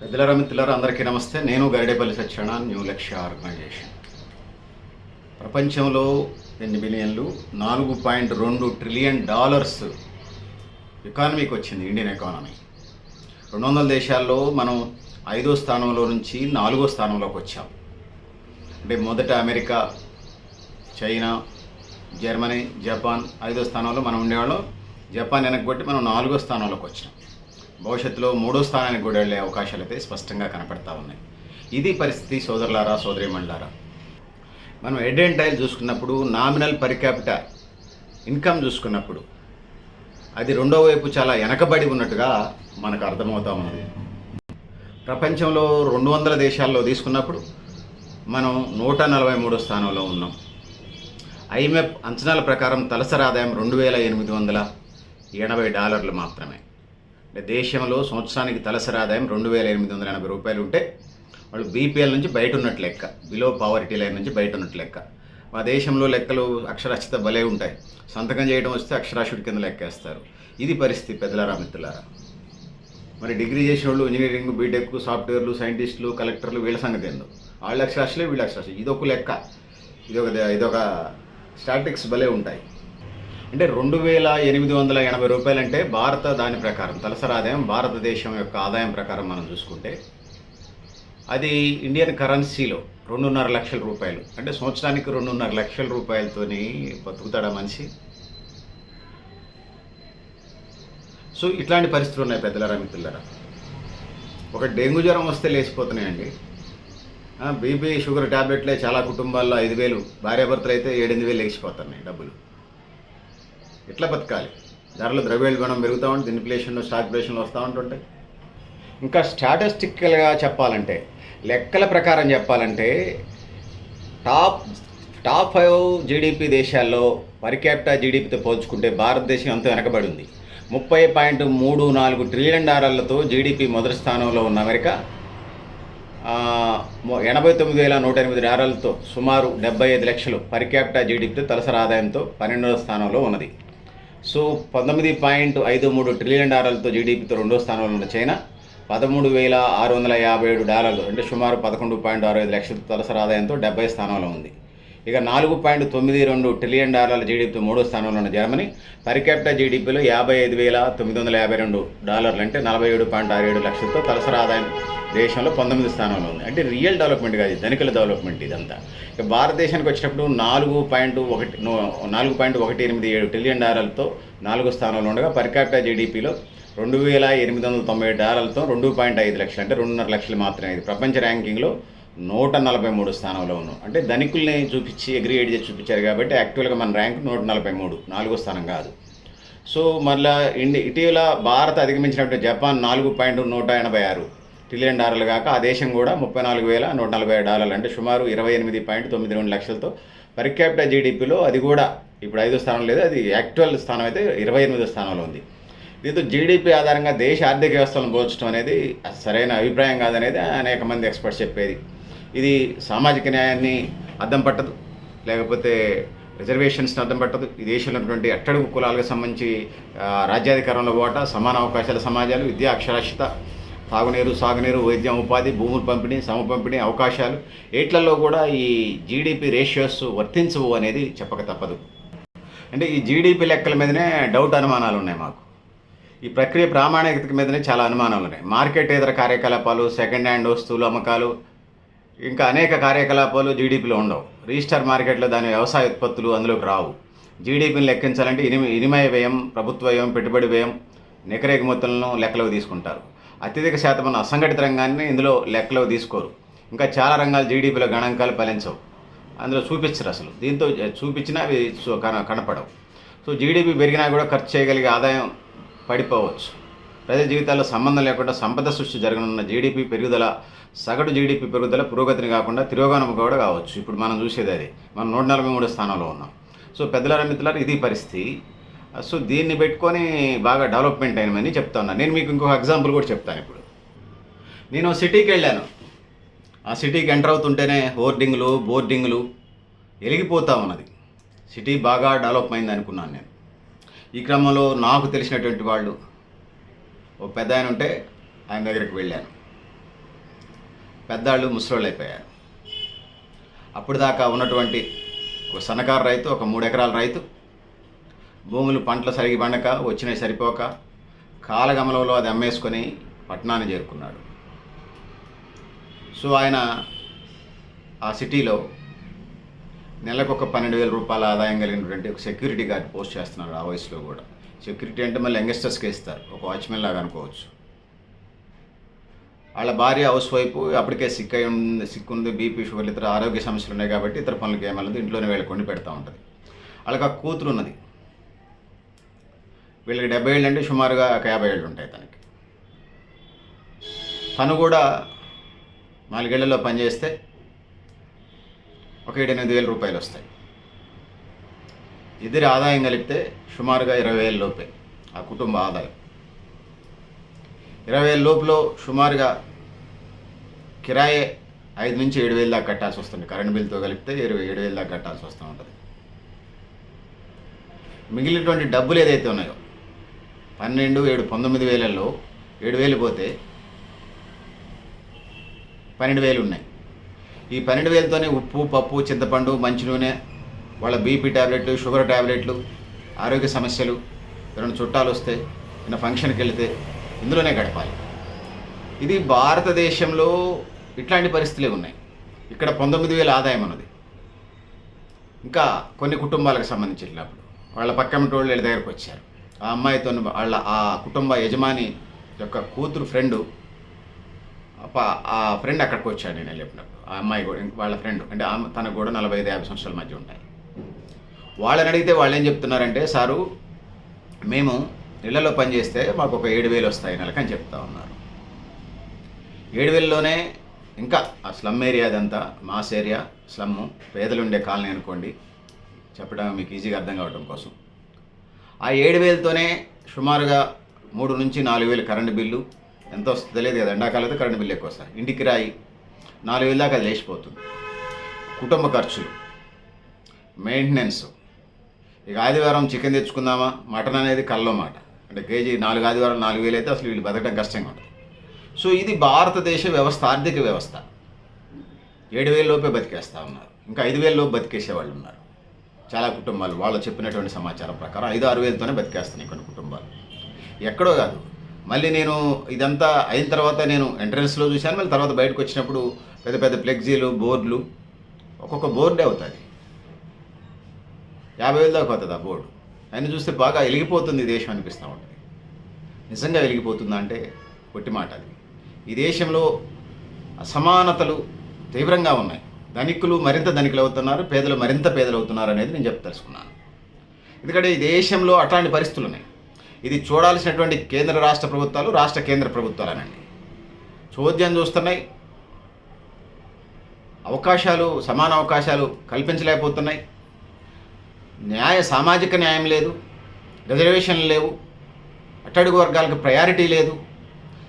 పెద్దలారా మిత్రులారా అందరికీ నమస్తే. నేను గరిడేపల్లి సత్యనారాయణ న్యూ లక్ష్య ఆర్గనైజేషన్. ప్రపంచంలో ఎన్ని బిలియన్లు? నాలుగు పాయింట్ రెండు ట్రిలియన్ డాలర్స్ ఎకానమీకి వచ్చింది ఇండియన్ ఎకానమీ. రెండు వందల దేశాల్లో మనం ఐదో స్థానంలో నుంచి నాలుగో స్థానంలోకి వచ్చాం. అంటే మొదట అమెరికా చైనా జర్మనీ జపాన్ ఐదో స్థానంలో మనం ఉండేవాళ్ళం. జపాన్ వెనక్కి మనం నాలుగో స్థానంలోకి వచ్చాం భవిష్యత్తులో మూడో స్థానానికి కూడా వెళ్ళే అవకాశాలు అయితే స్పష్టంగా కనపడతా ఉన్నాయి. ఇది పరిస్థితి సోదరులారా సోదరిమండలారా మనం ఎడెంటైల్ చూసుకున్నప్పుడు నామినల్ పర్ క్యాపిటల్ ఇన్కమ్ చూసుకున్నప్పుడు అది రెండో వైపు చాలా వెనకబడి ఉన్నట్టుగా మనకు అర్థమవుతా ఉంది ప్రపంచంలో రెండు వందల దేశాల్లో తీసుకున్నప్పుడు మనం నూట నలభై మూడో స్థానంలో ఉన్నాం. ఐఎంఎఫ్ అంచనాల ప్రకారం తలసరి ఆదాయం రెండు వేల ఎనిమిది వందల ఎనభై డాలర్లు మాత్రమే. దేశంలో సంవత్సరానికి తలసరి ఆదాయం రెండు వేల ఎనిమిది వందల ఎనభై రూపాయలు ఉంటే వాళ్ళు బీపీఎల్ నుంచి బయట ఉన్నట్టు లెక్క బిలో పావర్టీ లైన్ నుంచి బయట ఉన్నట్టు లెక్క. మా దేశంలో లెక్కలు అక్షరాస్యత భలే ఉంటాయి. సంతకం చేయడం వస్తే అక్షరాస్యుడి కింద లెక్కేస్తారు. ఇది పరిస్థితి పెద్దలారా మిత్రులారా? మరి డిగ్రీ చేసిన వాళ్ళు ఇంజనీరింగ్ బీటెక్ సాఫ్ట్వేర్లు సైంటిస్టులు కలెక్టర్లు వీళ్ళ సంగతి ఏందో? వాళ్ళ అక్షరాస్యులే వీళ్ళ అక్షరాస్యులు. ఇదొక లెక్క. ఇదొక ఇదొక స్టాటిక్స్ భలే ఉంటాయి. అంటే రెండు వేల ఎనిమిది వందల ఎనభై రూపాయలు అంటే భారత దాని ప్రకారం తలసరి ఆదాయం భారతదేశం యొక్క ఆదాయం ప్రకారం మనం చూసుకుంటే అది ఇండియన్ కరెన్సీలో రెండున్నర లక్షల రూపాయలు. అంటే సంవత్సరానికి రెండున్నర లక్షల రూపాయలతోని బతుకుతాడా మనిషి? సో ఇట్లాంటి పరిస్థితులు ఉన్నాయి పెద్దలరా మిత్రులరా. ఒక డెంగ్యూ జ్వరం వస్తే లేచిపోతున్నాయండి. బీపీ షుగర్ ట్యాబ్లెట్లే చాలా కుటుంబాల్లో ఐదు వేలు భార్యాభర్తలు అయితే ఏడెనిమిది వేలు లేచిపోతున్నాయి డబ్బులు. ఎట్లా బతకాలి? ధరలు ద్రవ్యోల్బణం పెరుగుతూ ఉంటుంది ఇన్ఫ్లేషన్లు స్టాక్ ప్లేషన్లు వస్తూ ఉంటుంటాయి ఇంకా స్టాటిస్టికల్గా చెప్పాలంటే లెక్కల ప్రకారం చెప్పాలంటే టాప్ టాప్ ఫైవ్ జీడిపి దేశాల్లో పర్ క్యాపిటల్ జీడిపితో పోల్చుకుంటే భారతదేశం ఎంతో వెనకబడి ఉంది ముప్పై పాయింట్ మూడు నాలుగు ట్రిలియన్ డాలర్లతో జీడిపి మొదటి స్థానంలో ఉన్న అమెరికా ఎనభై తొమ్మిది వేల నూట ఎనిమిది డాలర్లతో సుమారు డెబ్బై ఐదు లక్షలు పర్ క్యాపిటల్ జీడిపితో తలసరి ఆదాయంతో పన్నెండవ స్థానంలో ఉన్నది. సో పంతొమ్మిది పాయింట్ ఐదు మూడు ట్రిలియన్ డాలర్లతో జీడిపితో రెండో స్థానంలో ఉన్న చైనా పదమూడు వేల ఆరు వందల యాభై ఏడు డాలర్లు అంటే సుమారు పదకొండు పాయింట్ ఆరు ఐదు లక్షల తలసరి ఆదాయంతో డెబ్బై స్థానంలో ఉంది. ఇక నాలుగు పాయింట్ తొమ్మిది రెండు ట్రిలియన్ డాలర్ల జీడిపితో మూడో స్థానంలో ఉన్న జర్మనీ పరికెప్ట జీడిపిలో యాభై ఐదు వేల తొమ్మిది వందల యాభై రెండు డాలర్లు అంటే నలభై ఏడు పాయింట్ ఆరు ఏడు లక్షలతో తలసరి ఆదాయం దేశంలో పంతొమ్మిది స్థానంలో ఉంది. అంటే రియల్ డెవలప్మెంట్ కాదు ధనికుల డెవలప్మెంట్ ఇదంతా. ఇక భారతదేశానికి వచ్చినప్పుడు నాలుగు పాయింట్ ఒకటి నాలుగు పాయింట్ ఒకటి ఎనిమిది ఏడు ట్రిలియన్ డాలర్లతో నాలుగో స్థానంలో ఉండగా పర్ క్యాపిటల్ జీడిపిలో రెండు వేల ఎనిమిది వందల తొంభై ఏడు డాలర్లతో రెండు పాయింట్ ఐదు లక్షలు అంటే రెండున్నర లక్షలు మాత్రమే ఇది. ప్రపంచ ర్యాంకింగ్లో నూట నలభై మూడు స్థానంలో ఉన్నాం. అంటే ధనికుల్ని చూపించి అగ్రిగేట్ చేసి చూపించారు కాబట్టి యాక్చువల్గా మన ర్యాంక్ నూట నలభై మూడు నాలుగో స్థానం కాదు. సో మళ్ళీ ఇండి ఇటీవల భారత్ అధిగమించినట్టు జపాన్ నాలుగు పాయింట్ నూట ఎనభై ఆరు ట్రిలియన్ డాలర్లు కాక ఆ దేశం కూడా ముప్పై నాలుగు వేల నూట నలభై డాలర్లు అంటే సుమారు ఇరవై ఎనిమిది పాయింట్ తొమ్మిది రెండు లక్షలతో. పర్ క్యాపిటల్ జీడిపిలో అది కూడా ఇప్పుడు ఐదో స్థానం లేదు అది యాక్చువల్ స్థానం అయితే ఇరవై ఎనిమిదో స్థానంలో ఉంది. దీంతో జీడిపి ఆధారంగా దేశ ఆర్థిక వ్యవస్థలను పోల్చడం అనేది సరైన అభిప్రాయం కాదనేది అనేక మంది ఎక్స్పర్ట్స్ చెప్పేది. ఇది సామాజిక న్యాయాన్ని అద్దం పట్టదు లేకపోతే రిజర్వేషన్స్ని అర్థం పట్టదు. ఈ దేశంలో ఉన్నటువంటి అట్టడుగు కులాలకు సంబంధించి రాజ్యాధికారంలో ఓట సమాన అవకాశాల సమాజాలు విద్యా అక్షరాస్యత తాగునీరు సాగునీరు వైద్యం ఉపాధి భూముల పంపిణీ సమ పంపిణీ అవకాశాలు. ఏట్లలో కూడా ఈ జీడిపి రేషియోస్ వర్తించవు అనేది చెప్పక తప్పదు. అంటే ఈ జీడిపి లెక్కల మీదనే డౌట్ అనుమానాలు ఉన్నాయి మాకు. ఈ ప్రక్రియ ప్రామాణికత మీదనే చాలా అనుమానాలు ఉన్నాయి. మార్కెట్ ఇతర కార్యకలాపాలు సెకండ్ హ్యాండ్ వస్తువులు అమ్మకాలు ఇంకా అనేక కార్యకలాపాలు జీడిపిలో ఉండవు. రిజిస్టర్ మార్కెట్లో దాని వ్యవసాయ ఉత్పత్తులు అందులోకి రావు. జీడిపిని లెక్కించాలంటే ఇనిమ వినిమయ వ్యయం ప్రభుత్వ వ్యయం పెట్టుబడి వ్యయం నికరేక మొత్తాలను లెక్కలోకి తీసుకుంటారు. అత్యధిక శాతం ఉన్న అసంఘటిత రంగాన్ని ఇందులో లెక్కలో తీసుకోరు. ఇంకా చాలా రంగాలు జీడిపిలో గణాంకాలు ఫలించవు. అందులో చూపించరు అసలు. దీంతో చూపించినా అవి కన కనపడవు. సో జీడిపి పెరిగినా కూడా ఖర్చు చేయగలిగే ఆదాయం పడిపోవచ్చు. ప్రజల జీవితాల్లో సంబంధం లేకుండా సంపద సృష్టి జరగనున్న జీడిపి పెరుగుదల సగటు జీడిపి పెరుగుదల పురోగతిని కాకుండా తిరోగమనం కూడా కావచ్చు. ఇప్పుడు మనం చూసేది అది. మనం నూట నలభై మూడు స్థానంలో ఉన్నాం. సో పెద్దల మిత్రులారా ఇది పరిస్థితి. సో దీన్ని పెట్టుకొని బాగా డెవలప్మెంట్ అయినమని చెప్తా ఉన్నాను నేను మీకు ఇంకొక ఎగ్జాంపుల్ కూడా చెప్తాను ఇప్పుడు. నేను సిటీకి వెళ్ళాను. ఆ సిటీకి ఎంటర్ అవుతుంటేనే హోర్డింగ్లు బోర్డింగ్లు వెలిగిపోతా ఉన్నది. సిటీ బాగా డెవలప్ అయింది అనుకున్నాను నేను. ఈ క్రమంలో నాకు తెలిసినటువంటి వాళ్ళు ఒక పెద్ద ఆయన ఉంటే ఆయన దగ్గరికి వెళ్ళాను. పెద్దాళ్ళు ముసలోళ్ళు అయిపోయారు. అప్పుడు దాకా ఉన్నటువంటి ఒక సన్నకారు రైతు ఒక మూడు ఎకరాల రైతు భూములు పంటలు సరిగి పండక వచ్చినవి సరిపోక కాలగమనంలో అది అమ్మేసుకొని పట్టణాన్ని చేరుకున్నాడు. సో ఆయన ఆ సిటీలో నెలకు ఒక పన్నెండు వేల రూపాయల ఆదాయం కలిగినటువంటి ఒక సెక్యూరిటీ గార్డ్ పోస్ట్ చేస్తున్నాడు ఆ వయసులో కూడా. సెక్యూరిటీ అంటే మళ్ళీ యంగ్స్టర్స్కి ఇస్తారు ఒక వాచ్మెన్ లాగా అనుకోవచ్చు. వాళ్ళ భార్య హౌస్ వైపు అప్పటికే సిక్ అయి ఉంది సిక్ ఉంది బీపీ షుగర్ ఇతర ఆరోగ్య సమస్యలు ఉన్నాయి కాబట్టి ఇతర పనులకి ఏమైనా ఇంట్లోనే వెళ్ళకుండా పెడతా ఉంటుంది. వాళ్ళకి ఆ కూతురు ఉన్నది వీళ్ళకి డెబ్బై ఏళ్ళు అంటే సుమారుగా ఒక యాభై ఏళ్ళు ఉంటాయి తనకి. తను కూడా నాలుగేళ్ళలో పనిచేస్తే ఒక ఏడు ఎనిమిది వేల రూపాయలు వస్తాయి. ఇద్దరి ఆదాయం కలిపితే సుమారుగా ఇరవై వేల లోపే ఆ కుటుంబ ఆదాయం. ఇరవై వేల లోపులో సుమారుగా కిరాయి ఐదు నుంచి ఏడు వేలు దాకా కట్టాల్సి వస్తుంది. కరెంట్ బిల్తో కలిపితే ఇరవై ఏడు వేలు దాకా కట్టాల్సి వస్తూ ఉంటుంది. మిగిలినటువంటి డబ్బులు ఏదైతే ఉన్నాయో పన్నెండు ఏడు పంతొమ్మిది వేలలో ఏడు వేలు పోతే పన్నెండు వేలు ఉన్నాయి. ఈ పన్నెండు వేలతోనే ఉప్పు పప్పు చింతపండు మంచి నూనె వాళ్ళ బీపీ ట్యాబ్లెట్లు షుగర్ ట్యాబ్లెట్లు ఆరోగ్య సమస్యలు ఎవరైనా చుట్టాలు వస్తే ఏదైనా ఫంక్షన్కి వెళితే ఇందులోనే గడపాలి. ఇది భారతదేశంలో ఇట్లాంటి పరిస్థితులే ఉన్నాయి. ఇక్కడ పంతొమ్మిది వేల ఆదాయం అన్నది. ఇంకా కొన్ని కుటుంబాలకు సంబంధించినప్పుడు వాళ్ళ పక్కన వాళ్ళు వీళ్ళ దగ్గరకు వచ్చారు. ఆ అమ్మాయితో వాళ్ళ ఆ కుటుంబ యజమాని యొక్క కూతురు ఫ్రెండు ఆ ఫ్రెండ్ అక్కడికి వచ్చాడు నేను వెళ్ళినప్పుడు ఆ అమ్మాయి కూడా వాళ్ళ ఫ్రెండ్ అంటే ఆమె తనకు కూడా నలభై ఐదు యాభై సంవత్సరాల మధ్య ఉంటాయి. వాళ్ళని అడిగితే వాళ్ళు ఏం చెప్తున్నారంటే సారు మేము ఇళ్ళలో పనిచేస్తే మాకు ఒక ఏడు వేలు వస్తాయి నెలకు అని చెప్తా ఉన్నారు. ఏడు వేలలోనే ఇంకా ఆ స్లమ్ ఏరియా అదంతా మాస్ ఏరియా స్లమ్ పేదలు ఉండే కాలనీ అనుకోండి చెప్పడం మీకు ఈజీగా అర్థం కావడం కోసం. ఆ ఏడు వేలతోనే సుమారుగా మూడు నుంచి నాలుగు వేలు కరెంటు బిల్లు. ఎంత వస్తుందో తెలియదు కదా ఎండాకాలం అయితే కరెంటు బిల్లు ఎక్కువ వస్తాయి. ఇంటికి రాయి నాలుగు వేలు దాకా అది లేచిపోతుంది. కుటుంబ ఖర్చులు మెయింటెనెన్స్ ఇక ఆదివారం చికెన్ తెచ్చుకుందామా? మటన్ అనేది కల్లో మాట. అంటే కేజీ నాలుగు ఆదివారం నాలుగు వేలు అయితే అసలు వీళ్ళు బతకడం కష్టంగా ఉంటుంది. సో ఇది భారతదేశ వ్యవస్థ ఆర్థిక వ్యవస్థ. ఏడు వేలలోపే బతికేస్తా ఉన్నారు. ఇంకా ఐదు వేలలోపు బతికేసే వాళ్ళు ఉన్నారు. చాలా కుటుంబాలు వాళ్ళు చెప్పినటువంటి సమాచారం ప్రకారం ఐదు ఆరు వేలతోనే బతికేస్తున్నాయి కొన్ని కుటుంబాలు. ఎక్కడో కాదు. మళ్ళీ నేను ఇదంతా అయిన తర్వాత నేను ఎంట్రన్స్లో చూశాను మళ్ళీ తర్వాత బయటకు వచ్చినప్పుడు పెద్ద పెద్ద ఫ్లెక్సీలు బోర్డులు ఒక్కొక్క బోర్డే అవుతుంది. యాభై వేలు దాకా అవుతుంది ఆ బోర్డు. ఆయన చూస్తే బాగా వెలిగిపోతుంది దేశం అనిపిస్తూ ఉంటుంది. నిజంగా వెలిగిపోతుందా అంటే పొట్టి మాట అది ఈ దేశంలో అసమానతలు తీవ్రంగా ఉన్నాయి. ధనికులు మరింత ధనికులు అవుతున్నారు పేదలు మరింత పేదలు అవుతున్నారు అనేది నేను చెప్పి తెలుసుకున్నాను ఎందుకంటే ఈ దేశంలో అట్లాంటి పరిస్థితులు ఉన్నాయి. ఇది చూడాల్సినటువంటి కేంద్ర రాష్ట్ర ప్రభుత్వాలు రాష్ట్ర కేంద్ర ప్రభుత్వాలనండి. చోద్యం చూస్తున్నాయి. అవకాశాలు సమాన అవకాశాలు కల్పించలేకపోతున్నాయి. న్యాయ సామాజిక న్యాయం లేదు. రిజర్వేషన్లు లేవు. అట్టడుగు వర్గాలకు ప్రయారిటీ లేదు.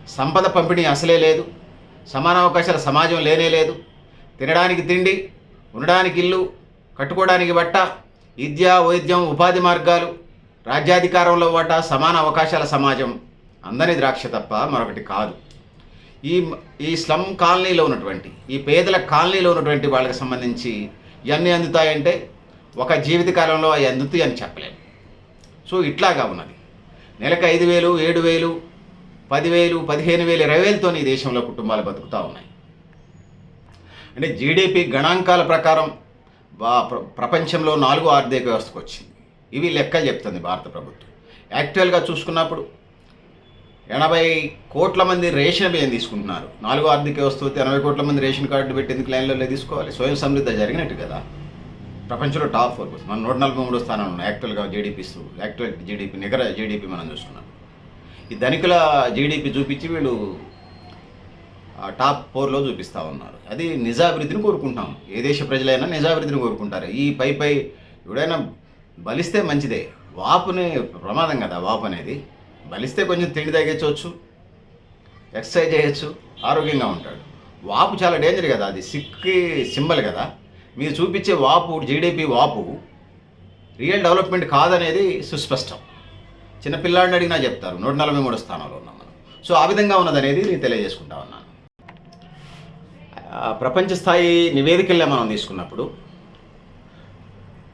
సంపద పంపిణీ అసలే లేదు. సమాన అవకాశాల సమాజం లేనే లేదు. తినడానికి తిండి ఉండడానికి ఇల్లు కట్టుకోవడానికి బట్ట విద్య వైద్యం ఉపాధి మార్గాలు రాజ్యాధికారంలో వాట సమాన అవకాశాల సమాజం. అందని ద్రాక్ష తప్ప మరొకటి కాదు. ఈ ఈ స్లమ్ కాలనీలో ఉన్నటువంటి ఈ పేదల కాలనీలో ఉన్నటువంటి వాళ్ళకి సంబంధించి ఇవన్నీ అందుతాయంటే ఒక జీవిత కాలంలో అవి అందుతాయి అని చెప్పలేము సో ఇట్లాగా ఉన్నది. నెలకు ఐదు వేలు ఏడు వేలు పదివేలు పదిహేను వేలు ఇరవై వేలతో ఈ దేశంలో కుటుంబాలు బతుకుతూ ఉన్నాయి. అంటే జీడిపి గణాంకాల ప్రకారం ప్రపంచంలో నాలుగో ఆర్థిక వ్యవస్థకు వచ్చింది. ఇవి లెక్కలు చెప్తుంది భారత ప్రభుత్వం. యాక్చువల్గా చూసుకున్నప్పుడు ఎనభై కోట్ల మంది రేషన్ బియ్యం తీసుకుంటున్నారు. నాలుగో ఆర్థిక వ్యవస్థ వస్తే ఎనభై కోట్ల మంది రేషన్ కార్డు పెట్టి ఎందుకు లైన్లో తీసుకోవాలి. స్వయం సమృద్ధి జరిగినట్టు కదా. ప్రపంచంలో టాప్ ఫోర్ మనం నూట నలభై మూడో స్థానంలో ఉన్నాం యాక్చువల్గా జీడిపిస్ యాక్చువల్ జీడిపి నిగర జీడిపి మనం చూస్తున్నాం ఈ ధనికుల జీడిపి చూపించి వీళ్ళు టాప్ ఫోర్లో చూపిస్తూ ఉన్నారు. అది నిజాభివృద్ధిని కోరుకుంటాం. ఏ దేశ ప్రజలైనా నిజాభివృద్ధిని కోరుకుంటారు. ఈ పై పై ఎవడైనా బలిస్తే మంచిదే. వాపుని ప్రమాదం కదా వాపు అనేది. బలిస్తే కొంచెం తిండి తగ్గించవచ్చు ఎక్సర్సైజ్ చేయొచ్చు ఆరోగ్యంగా ఉంటాడు. వాపు చాలా డేంజర్ కదా అది సిక్కి సింబల్ కదా. మీరు చూపించే వాపు జీడిపి వాపు రియల్ డెవలప్మెంట్ కాదనేది సుస్పష్టం. చిన్నపిల్లాడిని అడిగినా చెప్తారు. నూట నలభై మూడు స్థానంలో ఉన్నాం మనం. సో ఆ విధంగా ఉన్నదనేది నేను తెలియజేసుకుంటా ఉన్నాను ప్రపంచ స్థాయి నివేదికలే మనం తీసుకున్నప్పుడు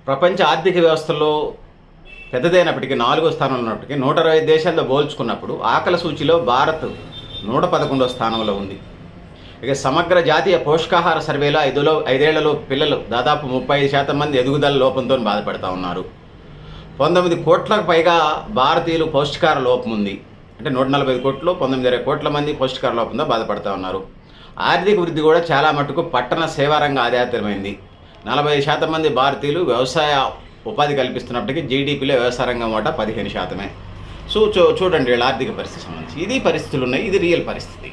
ప్రపంచ ఆర్థిక వ్యవస్థలో పెద్దదైనప్పటికీ నాలుగో స్థానంలో ఉన్నప్పటికీ నూట ఇరవై దేశాలతో పోల్చుకున్నప్పుడు ఆకలి సూచిలో భారత్ నూట పదకొండో స్థానంలో ఉంది. ఇక సమగ్ర జాతీయ పోషకాహార సర్వేలో ఐదులో ఐదేళ్ళలో పిల్లలు దాదాపు ముప్పై ఐదు శాతం మంది ఎదుగుదల లోపంతో బాధపడుతూ ఉన్నారు. పంతొమ్మిది కోట్లకు పైగా భారతీయులు పౌష్టికార లోపం ఉంది. అంటే నూట నలభై ఐదు కోట్లు పంతొమ్మిది ఇరవై కోట్ల మంది పౌష్టికార లోపంతో బాధపడతా ఉన్నారు. ఆర్థిక వృద్ధి కూడా చాలా మటుకు పట్టణ సేవారంగ ఆధారితమైంది నలభై శాతం మంది భారతీయులు వ్యవసాయ ఉపాధి కల్పిస్తున్నప్పటికీ జీడిపిలో వ్యవసాయ రంగం వాటా పదిహేను శాతమే. సో చూ చూడండి వీళ్ళ ఆర్థిక పరిస్థితి సంబంధించి. ఇది పరిస్థితులు ఉన్నాయి ఇది రియల్ పరిస్థితి.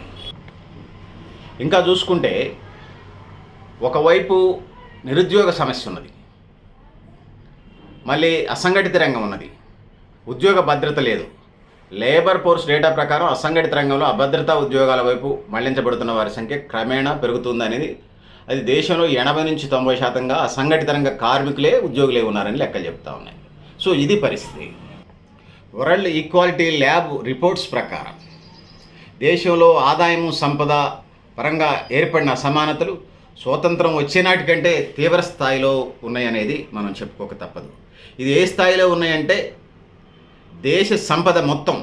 ఇంకా చూసుకుంటే ఒకవైపు నిరుద్యోగ సమస్య ఉన్నది. మళ్ళీ అసంఘటిత రంగం ఉన్నది. ఉద్యోగ భద్రత లేదు. లేబర్ ఫోర్స్ డేటా ప్రకారం అసంఘటిత రంగంలో అభద్రతా ఉద్యోగాల వైపు మళ్ళించబడుతున్న వారి సంఖ్య క్రమేణా పెరుగుతుందనేది అది దేశంలో ఎనభై నుంచి తొంభై శాతంగా అసంఘటిత రంగ కార్మికులే ఉద్యోగులే ఉన్నారని లెక్కలు చెప్తా ఉన్నాయి. సో ఇది పరిస్థితి. వరల్డ్ ఈక్వాలిటీ ల్యాబ్ రిపోర్ట్స్ ప్రకారం దేశంలో ఆదాయం సంపద పరంగా ఏర్పడిన అసమానతలు స్వాతంత్రం వచ్చేనాటి కంటే తీవ్ర స్థాయిలో ఉన్నాయనేది మనం చెప్పుకోక తప్పదు. ఇది ఏ స్థాయిలో ఉన్నాయంటే దేశ సంపద మొత్తం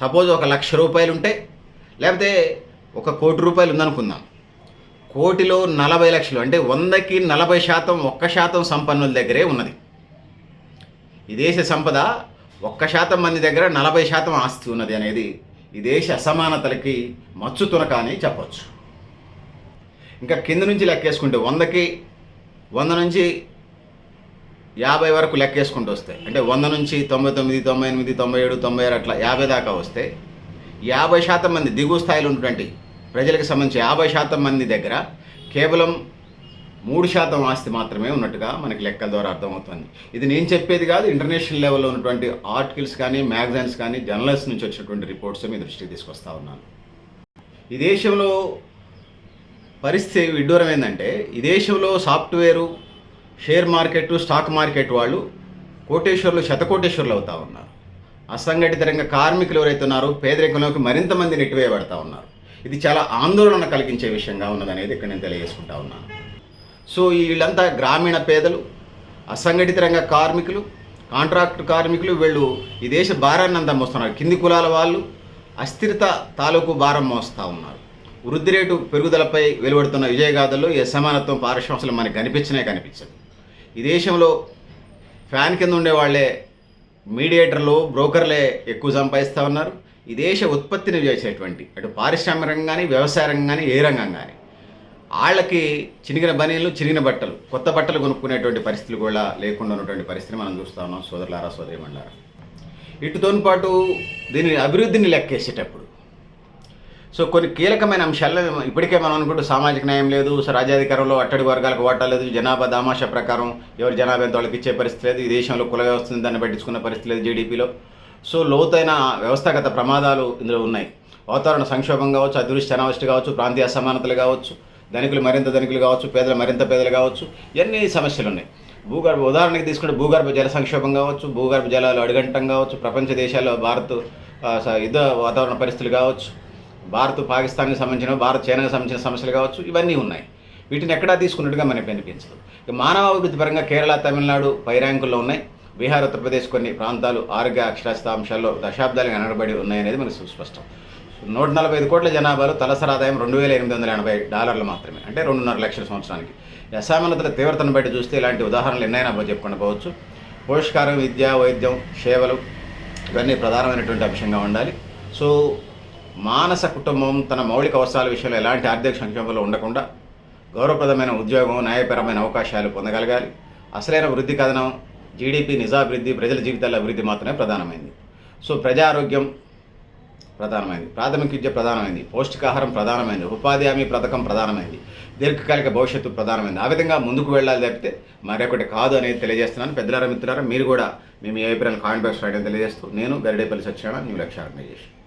సపోజ్ ఒక లక్ష రూపాయలు ఉంటే లేకపోతే ఒక కోటి రూపాయలు ఉందనుకుందాం కోటిలో నలభై లక్షలు అంటే వందకి నలభై శాతం ఒక్క శాతం సంపన్నుల దగ్గరే ఉన్నది. ఈ దేశ సంపద ఒక్క శాతం మంది దగ్గర నలభై శాతం ఆస్తి ఉన్నది అనేది ఈ దేశ అసమానతలకి మచ్చు తునక అని చెప్పచ్చు. ఇంకా కింద నుంచి లెక్కేసుకుంటే వందకి వంద నుంచి యాభై వరకు లెక్కేసుకుంటూ వస్తాయి అంటే వంద నుంచి తొంభై తొమ్మిది తొంభై ఎనిమిది తొంభై ఏడు తొంభై ఆరు అట్లా యాభై దాకా వస్తే యాభై శాతం మంది దిగువ స్థాయిలో ఉన్నటువంటి ప్రజలకు సంబంధించి యాభై శాతం మంది దగ్గర కేవలం మూడు శాతం ఆస్తి మాత్రమే ఉన్నట్టుగా మనకి లెక్కల ద్వారా అర్థమవుతుంది. ఇది నేను చెప్పేది కాదు ఇంటర్నేషనల్ లెవెల్లో ఉన్నటువంటి ఆర్టికల్స్ కానీ మ్యాగజైన్స్ కానీ జర్నల్స్ నుంచి వచ్చినటువంటి రిపోర్ట్స్ మీ దృష్టికి తీసుకొస్తా ఉన్నాను. ఈ దేశంలో పరిస్థితి విడ్డూరం ఏంటంటే ఈ దేశంలో software share market stock market వాళ్ళు కోటేశ్వర్లు శతకోటేశ్వర్లు అవుతా ఉన్నారు. అసంఘటిత రంగ కార్మికులు ఎవరైతే ఉన్నారో పేదరికంలోకి మరింత మంది నెట్టివేయబడతా ఉన్నారు. ఇది చాలా ఆందోళన కలిగించే విషయంగా ఉన్నదనేది ఇక్కడ నేను తెలియజేసుకుంటా ఉన్నాను. సో వీళ్ళంతా గ్రామీణ పేదలు అసంఘటిత రంగ కార్మికులు కాంట్రాక్ట్ కార్మికులు వీళ్ళు ఈ దేశ భారాన్ని అంతా మోస్తున్నారు. కింది కులాల వాళ్ళు అస్థిరత తాలూకు భారం మోస్తూ ఉన్నారు. వృద్ధి రేటు పెరుగుదలపై వెలువడుతున్న విజయగాథల్లో ఈ అసమానత్వం పారిశ్రామికలు మనకి కనిపించనే కనిపించదు. ఈ దేశంలో ఫ్యాన్ కింద ఉండే వాళ్ళే మీడియేటర్లు బ్రోకర్లే ఎక్కువ సంపాదిస్తూ ఉన్నారు. ఈ దేశ ఉత్పత్తిని చేసేటువంటి అటు పారిశ్రామిక రంగం కానీ వ్యవసాయ రంగం కానీ ఏ రంగం కానీ వాళ్ళకి చినిగిన బనీలు చిరిగిన బట్టలు కొత్త బట్టలు కొనుక్కునేటువంటి పరిస్థితులు కూడా లేకుండా ఉన్నటువంటి పరిస్థితిని మనం చూస్తూ ఉన్నాం. సోదరులారా సోదరిమండారా ఇటుతో పాటు దీని అభివృద్ధిని లెక్కేసేటప్పుడు సో కొన్ని కీలకమైన అంశాలు ఇప్పటికే మనం అనుకుంటూ సామాజిక న్యాయం లేదు సో రాజ్యాధికారంలో అట్టడి వర్గాలకు వాటా లేదు జనాభా దామాషా ప్రకారం ఎవరి జనాభా ఎంత వాళ్ళకి ఇచ్చే పరిస్థితి లేదు ఈ దేశంలో కుల వ్యవస్థను దాన్ని పట్టించుకున్న పరిస్థితి లేదు జీడిపిలో సో లోతైన వ్యవస్థాగత ప్రమాదాలు ఇందులో ఉన్నాయి. వాతావరణ సంక్షోభం కావచ్చు అదృష్టి అనావృష్టి కావచ్చు ప్రాంతీయ అసమానతలు కావచ్చు ధనికులు మరింత ధనికులు కావచ్చు పేదలు మరింత పేదలు కావచ్చు ఇవన్నీ సమస్యలు ఉన్నాయి. భూగర్భ ఉదాహరణకి తీసుకుంటే భూగర్భ జల సంక్షోభం కావచ్చు భూగర్భ జలాలు అడుగంటం కావచ్చు ప్రపంచ దేశాల్లో భారత్ స- యుద్ధ వాతావరణ పరిస్థితులు కావచ్చు. భారత్ పాకిస్తాన్కి సంబంధించిన భారత్ చైనాకి సంబంధించిన సమస్యలు కావచ్చు ఇవన్నీ ఉన్నాయి. వీటిని ఎక్కడా తీసుకున్నట్టుగా మనకి అనిపించదు ఇక మానవ అభివృద్ధి పరంగా కేరళ తమిళనాడు పై ర్యాంకుల్లో ఉన్నాయి. బీహార్ ఉత్తరప్రదేశ్ కొన్ని ప్రాంతాలు ఆరోగ్య అక్షరాస్యత అంశాల్లో దశాబ్దాలుగా వెనకబడి ఉన్నాయనేది మనకు సుస్పష్టం. నూట నలభై ఐదు కోట్ల జనాభాలో తలసరి ఆదాయం రెండు వేల ఎనిమిది వందల ఎనభై డాలర్లు మాత్రమే అంటే రెండున్నర లక్షల సంవత్సరానికి. ఈ తీవ్రతను బట్టి చూస్తే ఇలాంటి ఉదాహరణలు ఎన్నైనా చెప్పుకుండా పోవచ్చు. పోషకారం విద్య వైద్యం సేవలు ఇవన్నీ ప్రధానమైనటువంటి అంశంగా ఉండాలి. సో మానస కుటుంబం తన మౌలిక అవసరాల విషయంలో ఎలాంటి ఆర్థిక సంక్షోభంలో ఉండకుండా గౌరవప్రదమైన ఉద్యోగం న్యాయపరమైన అవకాశాలు పొందగలగాలి. అసలైన వృద్ధి కథనం జీడిపి నిజాభివృద్ధి ప్రజల జీవితాల అభివృద్ధి మాత్రమే ప్రధానమైంది. సో ప్రజారోగ్యం ప్రధానమైంది. ప్రాథమిక విద్య ప్రధానమైంది. పౌష్టికాహారం ప్రధానమైంది. ఉపాధి హామీ పథకం ప్రధానమైంది. దీర్ఘకాలిక భవిష్యత్తు ప్రధానమైంది. ఆ విధంగా ముందుకు వెళ్ళాలి తప్పితే మరొకటి కాదు అనేది తెలియజేస్తున్నాను. పెద్దలారా మిత్రులారా మీరు కూడా మేము ఏ అభిప్రాయాలు కామెంట్ బాక్స్ రాయడం తెలియజేస్తూ నేను గరిడేపల్లి సత్యనారాయణ న్యూ లక్ష్య ఆర్గనైజేషన్